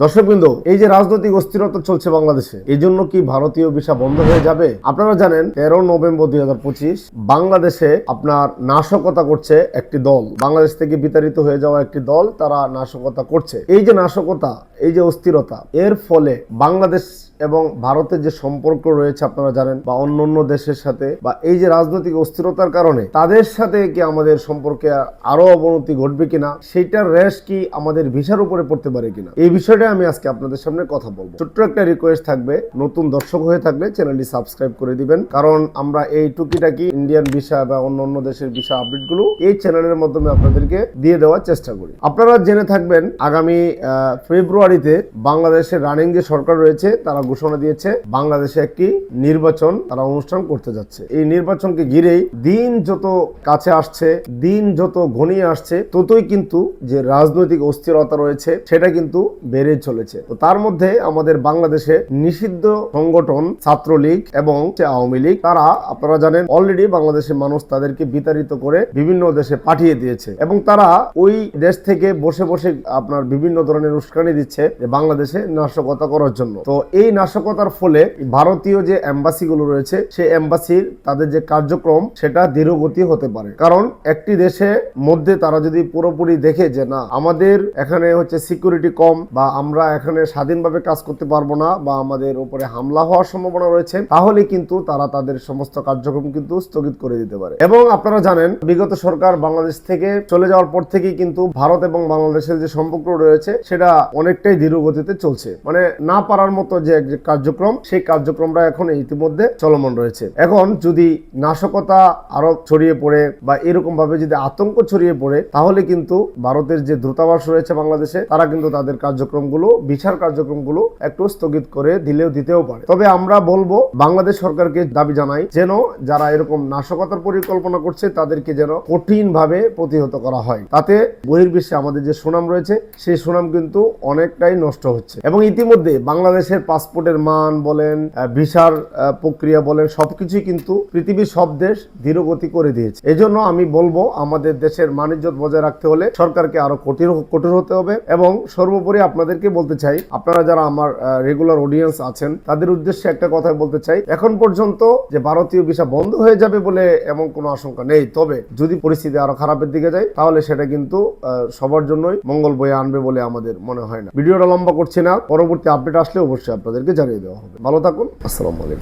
দর্শকবৃন্দ, এই যে রাজনৈতিক অস্থিরতা চলছে বাংলাদেশে, এই জন্য কি ভারতীয় ভিসা বন্ধ হয়ে যাবে? আপনারা জানেন, তেরো নভেম্বর দুই হাজার পঁচিশ, বাংলাদেশে আপনার নাশকতা করছে একটি দল। বাংলাদেশ থেকে বিতাড়িত হয়ে যাওয়া একটি দল, তারা নাশকতা করছে। এই যে নাশকতা, এই যে অস্থিরতা, এর ফলে বাংলাদেশ এবং ভারতের যে সম্পর্ক রয়েছে আপনারা জানেন, বা অন্য অন্য দেশের সাথে, বা এই যে রাজনৈতিক অস্থিরতার কারণে, তাদের সাথে কি আমাদের সম্পর্কে আরও অবনতি ঘটবে কিনা, সেইটার রেশ কি আমাদের ভিসার উপরে পড়তে পারে কিনা, এই বিষয়টা আমি আজকে আপনাদের সামনে কথা বলব। ছোট্ট একটা রিকোয়েস্ট থাকবে, নতুন দর্শক হয়ে থাকলে চ্যানেলটি সাবস্ক্রাইব করে দিবেন, কারণ আমরা এই টুকিটাকি ইন্ডিয়ান ভিসা বা অন্য অন্য দেশের ভিসা আপডেটগুলো এই চ্যানেলের মাধ্যমে আপনাদেরকে দিয়ে দেওয়ার চেষ্টা করি। আপনারা জেনে থাকবেন, আগামী ফেব্রুয়ারিতে বাংলাদেশের রানিং যে সরকার রয়েছে, তারা ঘোষণা দিয়েছে, বাংলাদেশে একটি নির্বাচন তারা অনুষ্ঠান করতে যাচ্ছে। এই নির্বাচনকে ঘিরেই দিন যত কাছে আসছে, দিন যত ঘনিয়ে আসছে, ততই কিন্তু যে রাজনৈতিক অস্থিরতা রয়েছে, সেটা কিন্তু বেড়ে চলেছে। তো তার মধ্যে আমাদের বাংলাদেশে নিষিদ্ধ সংগঠন ছাত্রলীগ এবং আওয়ামী লীগ, তারা আপনারা জানেন অলরেডি বাংলাদেশের মানুষ তাদেরকে বিতাড়িত করে বিভিন্ন দেশে পাঠিয়ে দিয়েছে। এবং তারা ওই দেশ থেকে বসে বসে আপনার বিভিন্ন ধরনের উস্কানি দিচ্ছে যে বাংলাদেশে নাশকতা করার জন্য। তো এই নাশকতার ফলে ভারতীয় যে এম্বাসি গুলো রয়েছে, সেই এম্বাসির তাদের যে কার্যক্রম, সেটা ধীরগতি হতে পারে। কারণ একটি দেশে মধ্যে তারা যদি পুরোপুরি দেখে যে না, আমাদের এখানে হচ্ছে সিকিউরিটি কম বা আমরা এখানে স্বাধীনভাবে কাজ করতে পারব না বা আমাদের উপরে হামলা হওয়ার সম্ভাবনা রয়েছে, তাহলে কিন্তু তারা তাদের সমস্ত কার্যক্রম কিন্তু স্থগিত করে দিতে পারে। এবং আপনারা জানেন, বিগত সরকার বাংলাদেশ থেকে চলে যাওয়ার পর থেকেই কিন্তু ভারত এবং বাংলাদেশের যে সম্পর্ক রয়েছে, সেটা অনেকটাই ধীর গতিতে চলছে। মানে না পারার মতো যে যে কার্যক্রম, সেই কার্যক্রমটা এখন ইতিমধ্যে চলমান রয়েছে। এখন যদি নাশকতা আরও ছড়িয়ে পড়ে বা এরকম ভাবে যদি আতঙ্ক ছড়িয়ে পড়ে, তাহলে কিন্তু ভারতের যে দূতাবাস রয়েছে বাংলাদেশে, তারা কিন্তু তাদের কার্যক্রমগুলো, বিচার কার্যক্রমগুলো একটু স্থগিত করে দিলেও দিতেও পারে। তবে আমরা বলব, বাংলাদেশ সরকারকে দাবি জানাই যেন যারা এরকম নাশকতার পরিকল্পনা করছে, তাদেরকে যেন কঠিন ভাবে প্রতিহত করা হয়। তাতে বহির্বিশ্বে আমাদের যে সুনাম রয়েছে, সেই সুনাম কিন্তু অনেকটাই নষ্ট হচ্ছে। এবং ইতিমধ্যে বাংলাদেশের পাসপোর্টের মান বলেন ভিসার প্রক্রিয়া বলেন, সবকিছুই কিন্তু পৃথিবীর সব দেশ ধীরগতি করে দিয়েছে। এজন্য আমি বলব, আমাদের দেশের মানিজ্য বজায় রাখতে হলে সরকারকে আরও কঠিন, কঠোর হতে হবে। এবং সর্বোপরি আপনাদেরকে বলতে চাই, আপনারা যারা আমার রেগুলার অডিয়েন্স আছেন, তাদের উদ্দেশ্যে একটা কথা বলতে চাই। এখন পর্যন্ত যে ভারতীয় ভিসা বন্ধ হয়ে যাবে বলে এমন কোনো আশঙ্কা নেই। তবে যদি পরিস্থিতি আরও খারাপের দিকে যায়, তাহলে সেটা কিন্তু সবার জন্যই মঙ্গল বয়ে আনবে বলে আমাদের মনে হয় না। ভিডিওটা লম্বা করছি না, পরবর্তী আপডেট আসলে অবশ্যই আপনাদেরকে জানিয়ে দেওয়া হবে। ভালো থাকুন আসসালামু আলাইকুম।